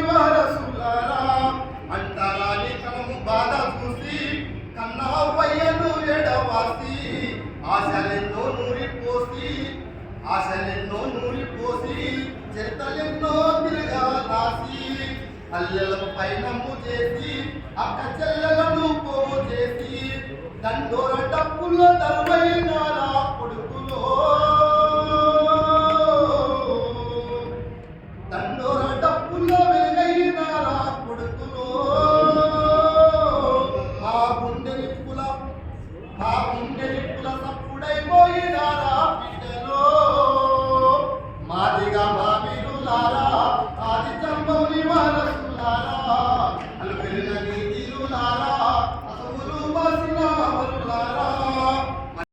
చంపముని వారసులారా అంటారాని ఆశలెన్నో నూరిపోసి ఆశలెన్నో చరితలెన్నో తిరగా రాసి అల్లెల పైనము చేసి అక్క చెల్లెలను పోగు చేసి దండోర డప్పులో దర్వైనారా మా గుండె నిప్పుల